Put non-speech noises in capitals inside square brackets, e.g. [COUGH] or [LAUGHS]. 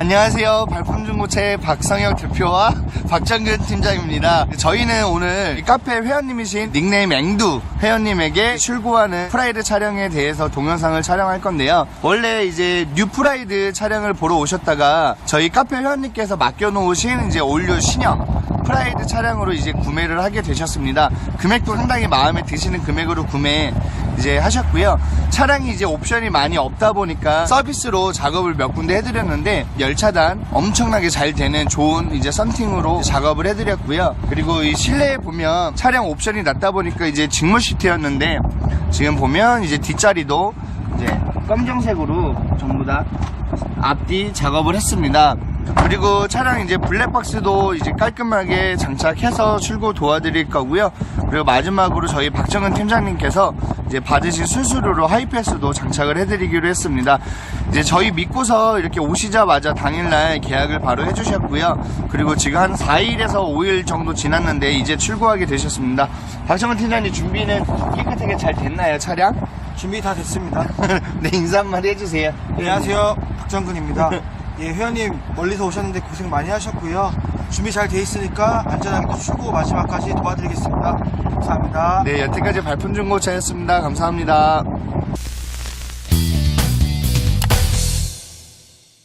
안녕하세요. 발품중고체 박성혁 대표와 박정근 팀장입니다. 저희는 오늘 이 카페 회원님이신 닉네임 앵두 회원님에게 출고하는 프라이드 촬영에 대해서 동영상을 촬영할 건데요. 원래 이제 뉴 프라이드 촬영을 보러 오셨다가 저희 카페 회원님께서 맡겨놓으신 이제 올류 신형 프라이드 차량으로 이제 구매를 하게 되셨습니다. 금액도 상당히 마음에 드시는 금액으로 구매 이제 하셨고요. 차량이 이제 옵션이 많이 없다 보니까 서비스로 작업을 몇 군데 해드렸는데 열차단 엄청나게 잘 되는 좋은 이제 썬팅으로 작업을 해드렸고요. 그리고 이 실내에 보면 차량 옵션이 낮다 보니까 이제 직물 시트였는데 지금 보면 이제 뒷자리도 이제 검정색으로 전부 다 앞뒤 작업을 했습니다. 그리고 차량 이제 블랙박스도 이제 깔끔하게 장착해서 출고 도와드릴 거고요. 그리고 마지막으로 저희 박정은 팀장님께서 이제 받으신 수수료로 하이패스도 장착을 해드리기로 했습니다. 이제 저희 믿고서 이렇게 오시자마자 당일날 계약을 바로 해주셨고요. 그리고 지금 한 4일에서 5일 정도 지났는데 이제 출고하게 되셨습니다. 박정은 팀장님 준비는 깨끗하게 잘 됐나요, 차량? 준비 다 됐습니다. [LAUGHS] 네, 인사 한마디 해주세요. 안녕하세요. 박정근입니다. [LAUGHS] 예, 회원님 멀리서 오셨는데 고생 많이 하셨고요. 준비 잘 돼 있으니까 안전하게 또 출고 마지막까지 도와드리겠습니다. 감사합니다. 네, 여태까지 발품 중고차였습니다. 감사합니다.